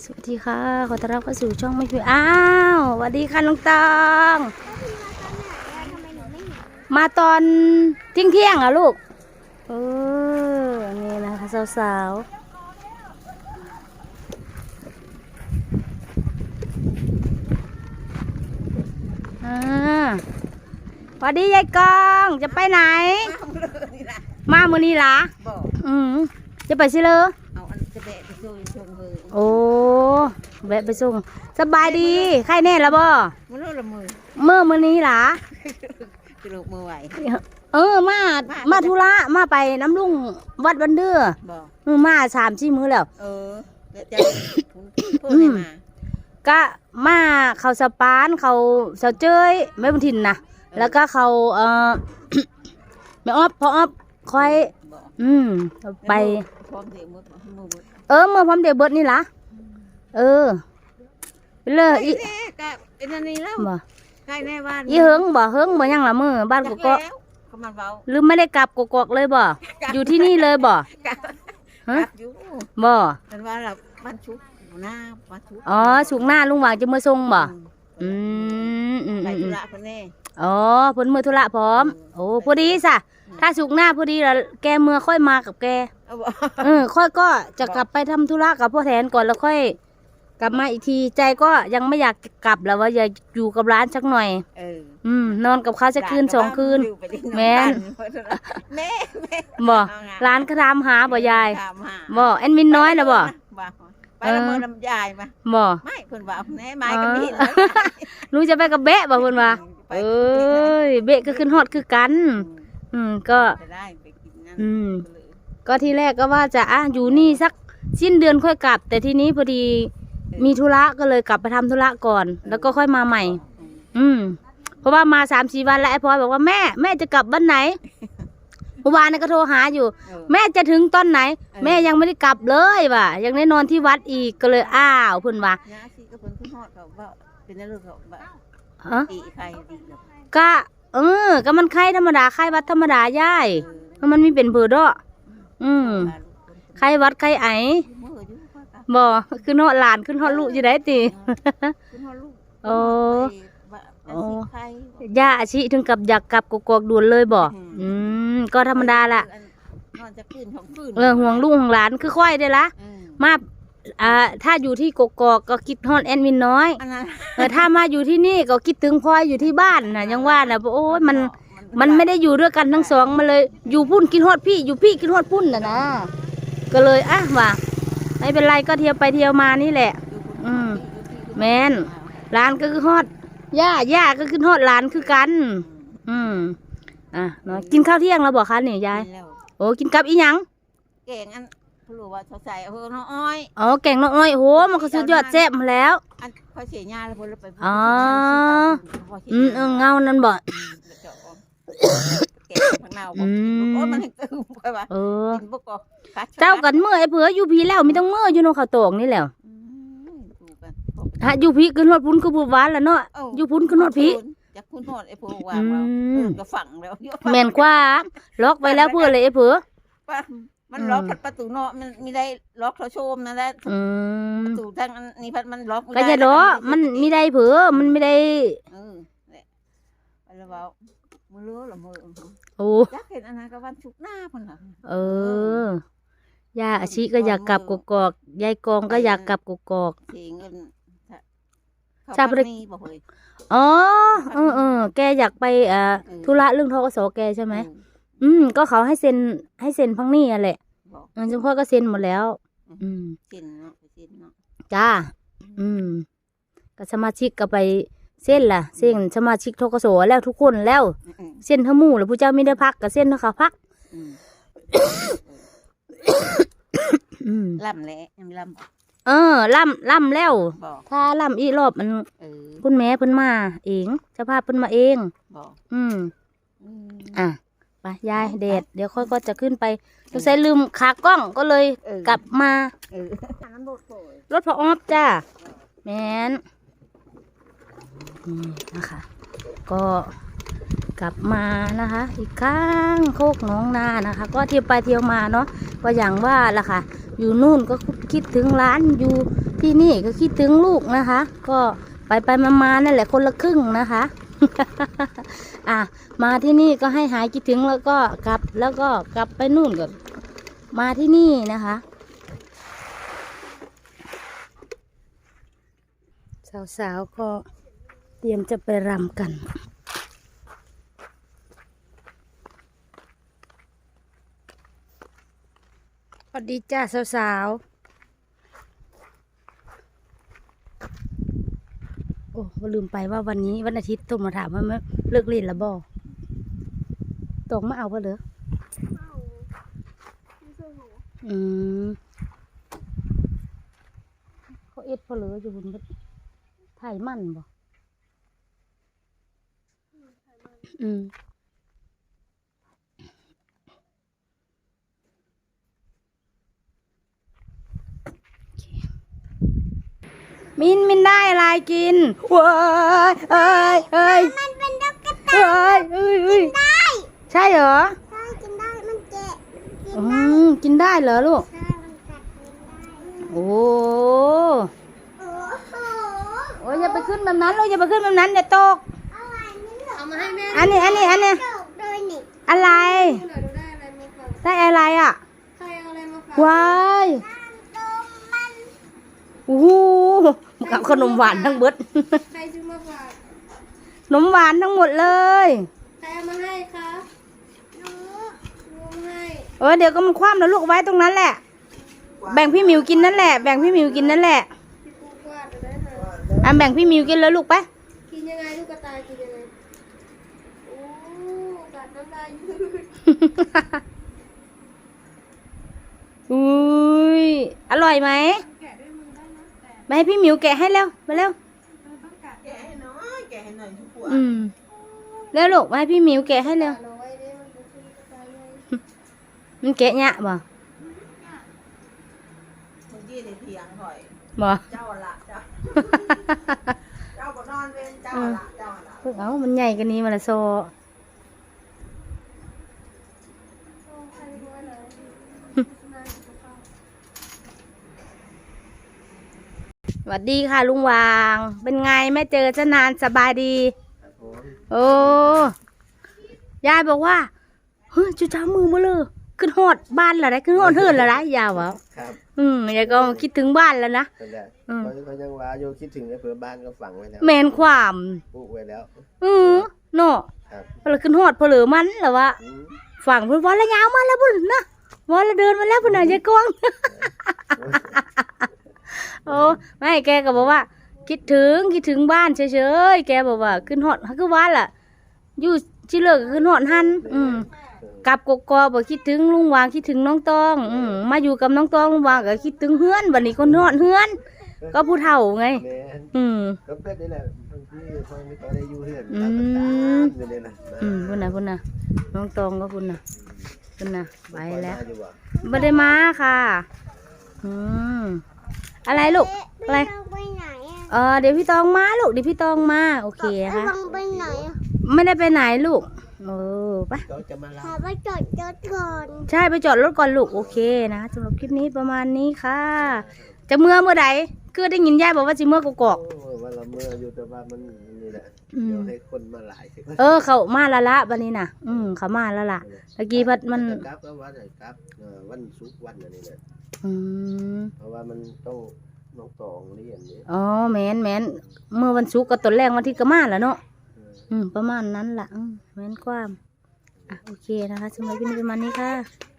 สวัสดีค่ะ ขอต้อนรับเข้าสู่ช่องไม่พิวอ้าวสวัสดีค่ะน้องตองมาตอนเที่ยงเที่ยงๆเหรอะลูกเออนี่นะคะสาวๆอ่าสวัสดียายกองจะไปไหน มามือนี้ล่ะบอกอืมจะไปสิเลย โอ้แวะไปส่งสบายดีใครแน่ละบ่มันรู้ละมือเมื่อมื้อนี้ล่ะกระโดดมือไหว เออมามาธุระมาไปน้ำลุงวัดบันเดือบอกเออมาสามสี่มื้อแล้ว เออแล้วจะพูดอะไรมาก็มาเขาสปานเขาเสาเจ้ยแม่บุญถิ่นนะแล้วก็เขาเอ่อแม่ออฟพอออฟคอย บอกอืมไป พร้อมเดี๋ยวมือมือมือเออเมื่อพร้อมเดี๋ยวเบิดนี่ล่ะเออไปเลยอีแน่กะเป็นอันนี้แล้วบ่ใกล้แน่บ้านอีเฮิงบ่เฮิงบ่ยังละมือบ้านกูก็แล้วก็มันเบาหรือไม่ได้กลับกกอกเลยบ่อยู่ที่นี่เลยบ่กะฮะกะอยู่บ่มันว่าเราบ้านชุกหน้าบ้านชุกอ๋อสุกหน้าลุงหวางจะมาส่งบ่อืมอืมไปอืมธุอืมระคนแน่อ๋อเพิ่นมือธุระพร้อม โอ้พอดีซะ ถ้าสุกหน้าพอดีแล้วแกเมื่อค่อยมากับแก เอาบอกเออ ค่อยก็จะกลับไปทำธุระกับพ่อแทนก่อนแล้วค่อย กลับมาอีกทีใจก็ยังไม่อยากกลับแล้วว่าอยากอยู่กับร้านสักหน่อย เอออืม นอนกับเขาสักคืนสองคืน แม่น แม่แม่บ่ร้านก็ทำหาบ่ยายถามหาบ่แอดมินน้อยนะบ่ ไปละเมอลำยายมาบ่ไม่เพิ่นว่าแน่ไม้ก็มีแล้วหนูจะไปกับแบะบ่เพิ่นว่า ไปเอ้ยเบะก็ขึ้นฮอดคือกัน อืม ก็ จะได้ไปกินนั่นอืมก็ที่แรกก็ว่าจะอะอยู่นี่สักสิ้นเดือนค่อยกลับ แต่ทีนี้พอดีมีธุระก็เลยกลับไปทำธุระก่อน แล้วก็ค่อยมาใหม่ อืมเพราะว่ามาสามสี่วันแล้วไอ้พลอยบอกว่าแม่แม่จะกลับวันไหนเมื่อวานนี่ก็โทรหาอยู่แม่จะถึงตอนไหนแม่ยังไม่ได้กลับเลยว่ะยังได้นอนที่วัดอีกก็เลยอ้าวเพุ่นว่าน้าสิก็เพิ่นขึ้นฮอดเขาว่าเป็นนั่นลูกเขาว่าฮะตีใครดีแล้วก็ เออ ก็มันไข้ธรรมดาไข้วัดธรรมดาย่ายแล้วมันมีเป็นเบอร์ดอกอืมไข้วัดไข้ไอมืออยู่ว่ากันบ่ขึ้นฮอดหลานขึ้นฮอดลูกอยู่ได้ติขึ้นฮอดลูกโอ้โอ้ใครย่าอาชิถึงกับอยากกลับกกอกด่วนเลยบ่อืมก็ธรรมดาละนอนจะคืนของคืนเออห่วงลูกห่วงหลานคือค่อยได้ละอืมมา อ่าถ้าอยู่ที่กกอกก็คิดฮอดแอดมินน้อยอันนั้นเออถ้ามาอยู่ที่นี่ก็คิดถึงพลอยอยู่ที่บ้านน่ะยังว่าน่ะโอ้ยมัน มันไม่ได้อยู่ด้วยกันทั้งสองมันเลยอยู่พุ่นกินฮอดพี่อยู่พี่กินฮอดพุ่นน่ะนะก็เลยอะว่าไม่เป็นไรก็เที่ยวไปเที่ยวมานี่แหละ อืมแม่น ร้านก็คือฮอดย่าย่าก็คือฮอดร้านคือกัน อืมอะเนาะกินข้าวเที่ยงแล้วบอกคะเนี่ยยาย แล้วโอ้กินกับอีหยัง แกงอัน ผู้รู้ว่าเขาใส่เออน้องอ้อยอ๋อแกงน้องอ้อยโหมันก็สุดยอดแซ่บมาแล้ว อันเขาเสียยาแล้วพุ่นแล้วไปอ๋ออืมเออเงานั่นบ่แกงผักเน่าบอกโอ้มันให้ตื้อไปว่าเออกินบ่ก็คัดเจ้ากันเมื่อไอ้เผืออยู่พีแล้วมีต้องเมื่ออยู่โนข้าวตอกนี่แหล้วอืมดูกันฮะอยู่พีขึ้นฮอดพุ่นคือผู้หวานแล้วเนาะเอ้าอยู่พุ่นขึ้นฮอดพีอยากคุณฮอดไอ้พวกว่าว่าอืมเออก็ฝังแล้วเยอะแม่นกว่าล็อกไว้แล้วเพื่อเลยไอ้เผือป่ะ มันอืมล็อกประตูเนาะมันมีได้ล็อกเขาโชมนั่นแหละอืมประตูทางอันนี้พัดมันล็อกก็จะล้อมันมีได้เผือมันไม่ได้ เออเนี่ยไปแล้วเว้ามือเลือหรอมือโอ้อยากเห็นอันนั้นก็วันชุกร์หน้าพุ่นล่ะ เออย่าอาชิก็อยากกลับกกอกยายกองก็อยากกลับกกอก เสียเงินเขาชาบริพักหนี้บ่เฮ้ยอ๋อเออเออแกอยากไปเอ่อเออธุระเรื่องทกสแกใช่ไหม เออ อืม ก็เขาให้เซ็นให้เซ็นพังนี่อะแหละบอกเออจังพ่อก็เซ็นหมดแล้ว อืมสินเนาะไปสินเนาะจ้า อืมก็สมาชิกก็ไปเส้นล่ะ เส้นสมาชิกทกสแล้วทุกคนแล้ว อืมเส้นทั้งหมู่แล้วผู้เจ้าไม่ได้พักก็เส้นทั้งขาพัก อืมอืม ล่ำแหละยังล่ำบ่เออล่ำล่ำแล้ว บอกถ้าล่ำอีกรอบมันเออคุณแม่เพิ่นมาเองเจ้าภาพเพิ่นมาเอง บอกอืม อืมอะ ไปยายเดดเดี๋ยวค่อยก็จะขึ้นไปสงสัยลืมขากล้องก็เลยเออ กลับมา เอออันนั้นบ่โผล่รถพอออฟจ้าแมนนี่นะคะ ก็กลับมานะคะ อีกครั้งโคกหน้องนานะคะ ก็เที่ยวไปเที่ยวมาเนาะก็อย่างว่าล่ะค่ะ อยู่นู่นก็คิดถึงร้านอยู่ที่นี่ก็คิดถึงลูกนะคะ ก็ไปไปมามานั่นแหละคนละครึ่งนะคะ อะมาที่นี่ก็ให้หายคิดถึงแล้วก็กลับแล้วก็กลับไปนู่นก็มาที่นี่นะคะสาวๆก็เตรียมจะไปรำกันสวัสดีจ้าสาวๆ โอ้ลืมไปว่าวันนี้วันอาทิตย์โทรมาถามว่าเลิกเรียนแล้วบ่ตกมาเอาปะเหรออืมเขาเอ็ดพอเหลืออยู่บนถ่ายมันบ่อืม มินมินได้อะไรกินว้ายเอ้ยเอ้ยมันเป็นนกกระเอ้ยเอ้ยเอ้ยได้ใช่เหรอใช่กินได้มันเจ็บกินอืได้มกินได้เหรอลูก ใช่มันกัดกินได้โอ้โอ้โหโอ้ยอย่าไปขึ้นแบบนั้นลูกอย่าไปขึ้นแบบนั้นเดี๋ยวตก อะไรนี่เหรอเอามาให้แม่อันนี้อันนี้อันนี้ตกโดยนี่อะไร ดูหน่อยดูได้อะไรมาฝากได้อะไรอะใครเอาอะไรมาฝากว้ายตรงมันโอ้โห กับขนมหวานทั้งเบิดใครซื้อมาฝากขนมหวานทั้งหมดเลย ใครเอามาให้คะหนูรู้ให้เออเดี๋ยวก็มันคว่ำแล้วลูกเอาไว้ตรงนั้นแหละ แบ่งพี่หมิวกินนั่นแหละ แบ่งพี่หมิวกินนั่นแหละพี่ปูกวาดได้เลยอะแบ่งพี่หมิวกินแล้วลูกไป กินยังไงลูกกระตายกินยังไงโอ้กัดน้ำลายยืดอุ้ยอร่อยไหม มาให้พี่หมิวแกะให้เร็วมาเร็วมันต้องกัดแกะให้หน้อยแกะให้หน่อยทุกคนอืมเร็วลูกมาให้พี่หมิวแกะให้เร็วเอาไว้ดิมันเป็นกระตายเลยมันแกะยะบ่เมื่อกี้ในเถียงหอยบ่เจ้าละเจ้าเจ้าก็นอนเว้นเจ้าละเจ้าละเพิ่งเอามันใหญ่กันนี้มาละโซ โอ้ใครรู้อะไรนายจะเข้า สวัสดีค่ะลุงวาง เป็นไงแม่เจอจะนานสบายดี โอ้ยายบอกว่าเฮ้ยจุจ้ามือมาเลยขึ้นฮอดบ้านและได้ขึ้นฮอดเฮือนและได้ยาวะครับอืมยายก็คิดถึงบ้านแล้วนะนั่นแหละอืมเขาเขายังว่าโยคิดถึงในเผื่อบ้านก็ฝังไว้แล้วแมนความปลูกไว้แล้วเออเนาะครับพอเราขึ้นฮอดพอเหลือมันแล้ววะอืมฝั่งเพิ่นว่าแล้วยาวมาแล้วพุ่นนะว่าแล้วเดินมาแล้วพุ่นน่ะยายกวาง โอ้ไม่แกก็บอกว่า คิดถึงคิดถึงบ้านเฉยๆแกบอกว่า ขึ้นฮอดฮักคือว่าล่ะอยู่ที่เลิกก็ขึ้นฮอดหันอืมกลับกกอกบอกคิดถึงลุงวางคิดถึงน้องตองอืมมาอยู่กับน้องตองลุงวางก็คิดถึงเฮือนบัดนี้คนฮอดเฮือน ก็ผู้เฒ่าไง แม่นอืม ก็เป็นนี่แหละบางทีฟังไม่ค่อยได้อยู่เฮือนอืมตามตามอยู่นี่นะอืมพุ่นน่ะพุ่นน่ะน้องตองก็พุ่นน่ะพุ่นน่ะไปแล้วมาอยู่บ่ไม่ได้มาค่ะ อืม อะไรลูก อะไรม่ต้องไปไหนอะเออเดี๋ยวพี่ตองมาลูกเดี๋ยวพี่ตองมาโอเคไม่นะคะต้องไปไหนอะไม่ได้ไปไหนลูกเออไป เขาจะมาขลาอไปจอดรถก่อนใช่ไปจอดรถก่อนลูกโอเคนะสำหรับคลิปนี้ประมาณนี้ค่ะ จะเมื่อเมื่อใดคือได้ยินยายบอกว่าจะเมื่อกกอก โอ้ว่าเราเมื่ออยู่แต่ว่ามัน นี่แหละอืมเดี๋ยวให้คนมาหลายสิๆเออ เขามาและละบันนี้น่ะ อืมเขามาแล้วล่ะตะกี้พัดมันจะกลับก็วันไหนกลับเออวันศุกร์วันอันนี้แหละอืมเพราะว่ามันต้องน้องตองเรียนนี่อ๋อแมนแมนเมื่อวันศุกร์ก็ตอนแรกวันที่ก็มาแล้วเนาะเอออืมประมาณนั้นล่ะอืมแม่นความอะโอเคนะคะสำหรับคลิปนี้ประมาณนี้ค่ะ